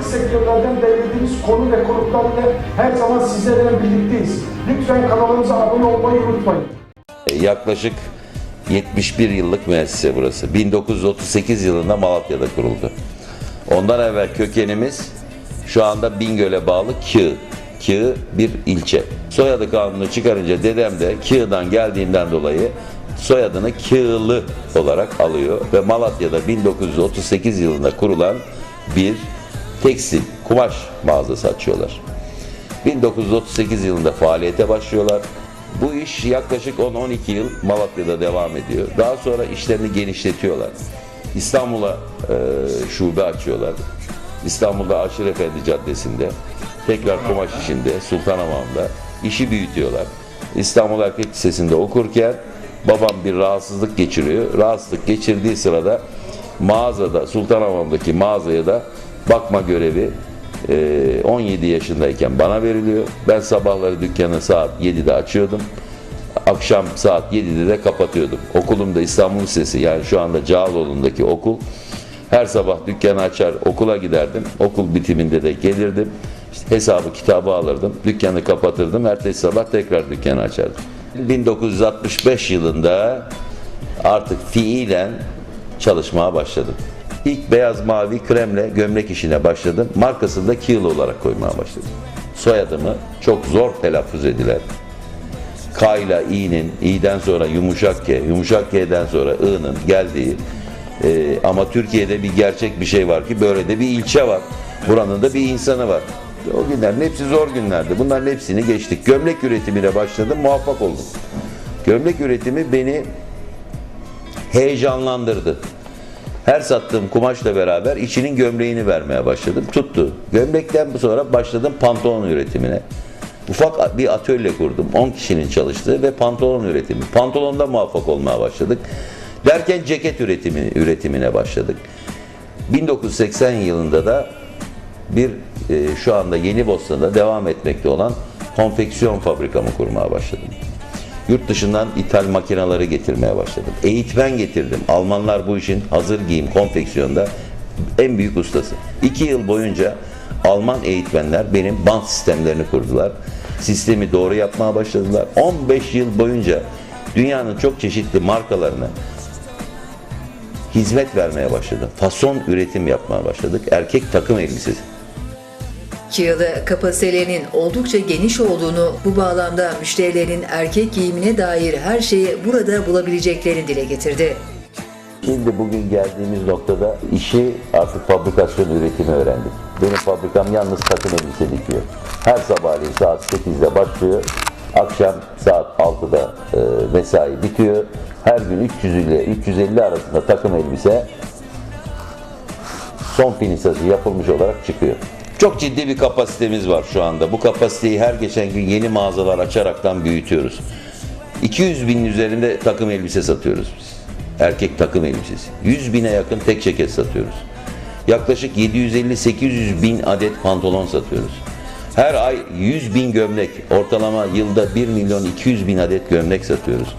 Farklı sektörlerden derlediğimiz konu ve konuklarla her zaman sizlerle birlikteyiz. Lütfen kanalımıza abone olmayı unutmayın. Yaklaşık 71 yıllık müessese burası. 1938 yılında Malatya'da kuruldu. Ondan evvel kökenimiz şu anda Bingöl'e bağlı Kığ. Kığ bir ilçe. Soyadı kanunu çıkarınca dedem de Kığ'dan geldiğinden dolayı soyadını Kığlı olarak alıyor ve Malatya'da 1938 yılında kurulan bir tekstil, kumaş mağazası açıyorlar. 1938 yılında faaliyete başlıyorlar. Bu iş yaklaşık 10-12 yıl Malatya'da devam ediyor. Daha sonra işlerini genişletiyorlar. İstanbul'a e, şube açıyorlar. İstanbul'da Aşır Efendi Caddesi'nde, tekrar kumaş işinde, Sultanhamam'da işi büyütüyorlar. İstanbul Erkek Lisesi'nde okurken babam bir rahatsızlık geçiriyor. Rahatsızlık geçirdiği sırada mağazada, Sultanhamam'daki mağazaya da bakma görevi ee, 17 yaşındayken bana veriliyor. Ben sabahları dükkanı saat 7'de açıyordum. Akşam saat 7'de de kapatıyordum. Okulum da İstanbul Lisesi yani şu anda Cağaloğlu'ndaki okul. Her sabah dükkanı açar okula giderdim. Okul bitiminde de gelirdim. İşte hesabı kitabı alırdım. Dükkanı kapatırdım. Ertesi sabah tekrar dükkanı açardım. 1965 yılında artık fiilen çalışmaya başladım. İlk beyaz mavi kremle gömlek işine başladım. Markasını da Kiel olarak koymaya başladım. Soyadımı çok zor telaffuz edilen K ile İ'nin, İ'den sonra yumuşak K, yumuşak K'den sonra I'nın geldiği e, ama Türkiye'de bir gerçek bir şey var ki böyle de bir ilçe var. Buranın da bir insanı var. O günlerin hepsi zor günlerdi. Bunların hepsini geçtik. Gömlek üretimine başladım, muvaffak oldum. Gömlek üretimi beni heyecanlandırdı. Her sattığım kumaşla beraber içinin gömleğini vermeye başladım. Tuttu. Gömlekten sonra başladım pantolon üretimine. Ufak bir atölye kurdum. 10 kişinin çalıştığı ve pantolon üretimi. Pantolonda muvaffak olmaya başladık. Derken ceket üretimi, üretimine başladık. 1980 yılında da bir e, şu anda Yeni Bosna'da devam etmekte olan konfeksiyon fabrikamı kurmaya başladım. Yurt dışından ithal makineleri getirmeye başladım. Eğitmen getirdim. Almanlar bu işin hazır giyim konfeksiyonda en büyük ustası. İki yıl boyunca Alman eğitmenler benim bant sistemlerini kurdular. Sistemi doğru yapmaya başladılar. 15 yıl boyunca dünyanın çok çeşitli markalarına hizmet vermeye başladım. Fason üretim yapmaya başladık. Erkek takım elbisesi. Kiyalı kapasitelerinin oldukça geniş olduğunu, bu bağlamda müşterilerin erkek giyimine dair her şeyi burada bulabileceklerini dile getirdi. Şimdi bugün geldiğimiz noktada işi artık fabrikasyon üretimi öğrendik. Benim fabrikam yalnız takım elbise dikiyor. Her sabahleyin saat 8'de başlıyor. Akşam saat 6'da e, mesai bitiyor. Her gün 300 ile 350 arasında takım elbise son finisajı yapılmış olarak çıkıyor. Çok ciddi bir kapasitemiz var şu anda. Bu kapasiteyi her geçen gün yeni mağazalar açaraktan büyütüyoruz. 200 binin üzerinde takım elbise satıyoruz biz. Erkek takım elbisesi. 100 bine yakın tek ceket satıyoruz. Yaklaşık 750-800 bin adet pantolon satıyoruz. Her ay 100 bin gömlek, ortalama yılda 1 milyon 200 bin adet gömlek satıyoruz.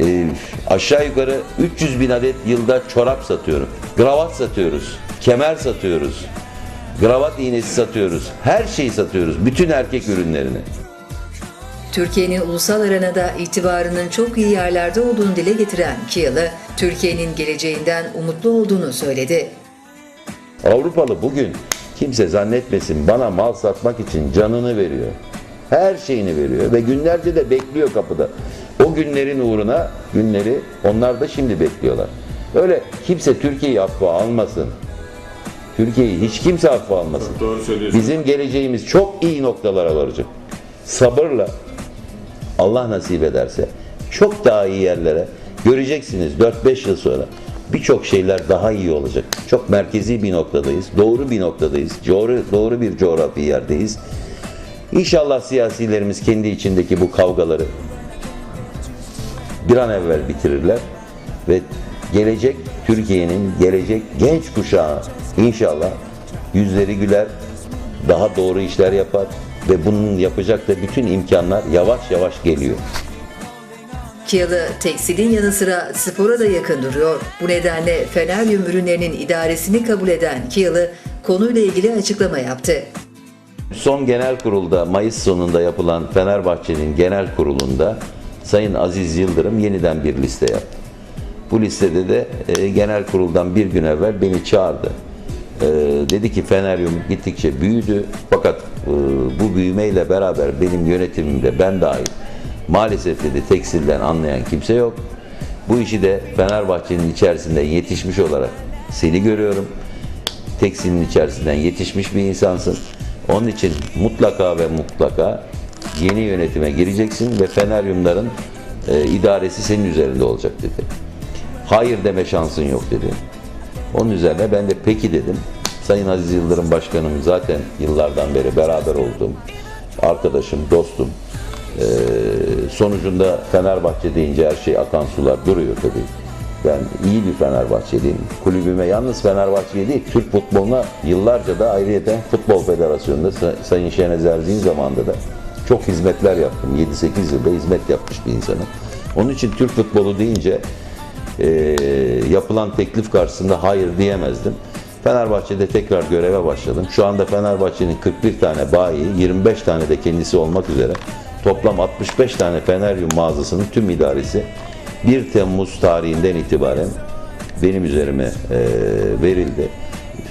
Ee, aşağı yukarı 300 bin adet yılda çorap satıyorum. Gravat satıyoruz, kemer satıyoruz, gravat iğnesi satıyoruz. Her şeyi satıyoruz, bütün erkek ürünlerini. Türkiye'nin ulusal arenada itibarının çok iyi yerlerde olduğunu dile getiren Kiyalı, Türkiye'nin geleceğinden umutlu olduğunu söyledi. Avrupalı bugün kimse zannetmesin bana mal satmak için canını veriyor. Her şeyini veriyor ve günlerce de bekliyor kapıda. O günlerin uğruna günleri onlar da şimdi bekliyorlar. Öyle kimse Türkiye'yi affa almasın. Türkiye'yi hiç kimse affa almasın. Doğru söylüyorsun. Bizim geleceğimiz çok iyi noktalara varacak. Sabırla Allah nasip ederse çok daha iyi yerlere göreceksiniz 4-5 yıl sonra birçok şeyler daha iyi olacak. Çok merkezi bir noktadayız. Doğru bir noktadayız. Doğru, doğru bir coğrafi yerdeyiz. İnşallah siyasilerimiz kendi içindeki bu kavgaları bir an evvel bitirirler ve gelecek Türkiye'nin gelecek genç kuşağı inşallah yüzleri güler, daha doğru işler yapar ve bunun yapacak da bütün imkanlar yavaş yavaş geliyor. Kiyalı tekstilin yanı sıra spora da yakın duruyor. Bu nedenle Feneryum ürünlerinin idaresini kabul eden Kiyalı konuyla ilgili açıklama yaptı. Son genel kurulda Mayıs sonunda yapılan Fenerbahçe'nin genel kurulunda Sayın Aziz Yıldırım yeniden bir liste yaptı. Bu listede de e, genel kuruldan bir gün evvel beni çağırdı. E, dedi ki Feneryum gittikçe büyüdü fakat e, bu büyümeyle beraber benim yönetimimde ben dahil maalesef dedi tekstilden anlayan kimse yok. Bu işi de Fenerbahçe'nin içerisinde yetişmiş olarak seni görüyorum tekstilin içerisinden yetişmiş bir insansın. Onun için mutlaka ve mutlaka yeni yönetime gireceksin ve Feneryumların e, idaresi senin üzerinde olacak dedi. Hayır deme şansın yok dedi. Onun üzerine ben de peki dedim. Sayın Aziz Yıldırım Başkanım zaten yıllardan beri beraber olduğum arkadaşım, dostum. Ee, sonucunda Fenerbahçe deyince her şey akan sular duruyor tabii. Ben iyi bir Fenerbahçeliyim. Kulübüme yalnız Fenerbahçe'ye değil, Türk futboluna yıllarca da ayrıyeten Futbol Federasyonu'nda Sa- Sayın Şener Erzi'nin zamanında da çok hizmetler yaptım. 7-8 yılda hizmet yapmış bir insanım. Onun için Türk futbolu deyince e, yapılan teklif karşısında hayır diyemezdim. Fenerbahçe'de tekrar göreve başladım. Şu anda Fenerbahçe'nin 41 tane bayi, 25 tane de kendisi olmak üzere toplam 65 tane Feneryum mağazasının tüm idaresi 1 Temmuz tarihinden itibaren benim üzerime e, verildi.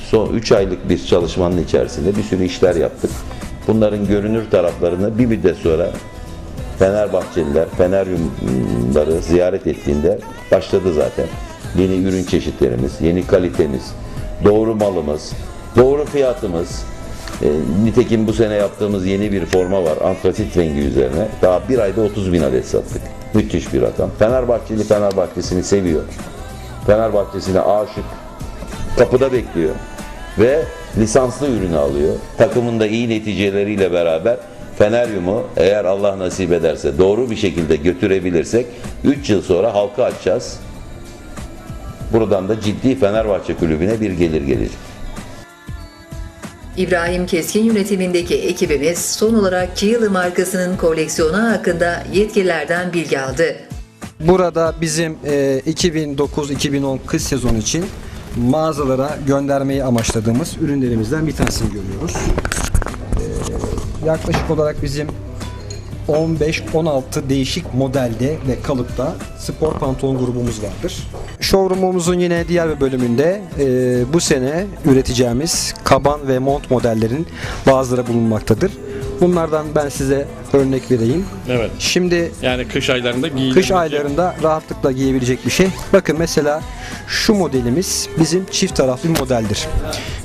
Son 3 aylık bir çalışmanın içerisinde bir sürü işler yaptık. Bunların görünür taraflarını bir müddet sonra Fenerbahçeliler Feneryumları ziyaret ettiğinde başladı zaten. Yeni ürün çeşitlerimiz, yeni kalitemiz, doğru malımız, doğru fiyatımız. E, nitekim bu sene yaptığımız yeni bir forma var. Antrasit rengi üzerine. Daha bir ayda 30 bin adet sattık. Müthiş bir rakam. Fenerbahçeli Fenerbahçesini seviyor. Fenerbahçesine aşık. Kapıda bekliyor. Ve lisanslı ürünü alıyor. Takımın da iyi neticeleriyle beraber Feneryum'u eğer Allah nasip ederse doğru bir şekilde götürebilirsek 3 yıl sonra halka açacağız. Buradan da ciddi Fenerbahçe kulübüne bir gelir gelecek. İbrahim Keskin yönetimindeki ekibimiz son olarak Kiyalı markasının koleksiyonu hakkında yetkililerden bilgi aldı. Burada bizim e, 2009-2010 kış sezonu için mağazalara göndermeyi amaçladığımız ürünlerimizden bir tanesini görüyoruz. Yaklaşık olarak bizim 15-16 değişik modelde ve kalıpta spor pantolon grubumuz vardır. Showroom'umuzun yine diğer bir bölümünde e, bu sene üreteceğimiz kaban ve mont modellerin bazıları bulunmaktadır. Bunlardan ben size örnek vereyim. Evet. Şimdi Yani kış aylarında giyilebilecek. Kış aylarında rahatlıkla giyebilecek bir şey. Bakın mesela şu modelimiz bizim çift taraflı bir modeldir.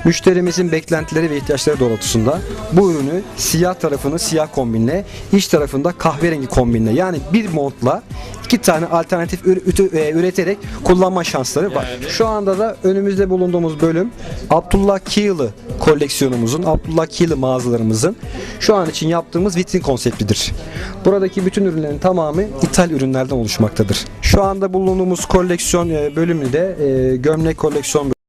Müşterimizin beklentileri ve ihtiyaçları doğrultusunda bu ürünü siyah tarafını siyah kombinle, iç tarafında kahverengi kombinle yani bir montla iki tane alternatif e, üreterek kullanma şansları var. Yani- Şu anda da önümüzde bulunduğumuz bölüm Abdullah Kiyalı koleksiyonumuzun, Abdullah Kiyalı mağazalarımızın şu an için yaptığımız vitrin konseptidir. Buradaki bütün ürünlerin tamamı ithal ürünlerden oluşmaktadır. Şu anda bulunduğumuz koleksiyon e, bölümü de e, gömlek koleksiyon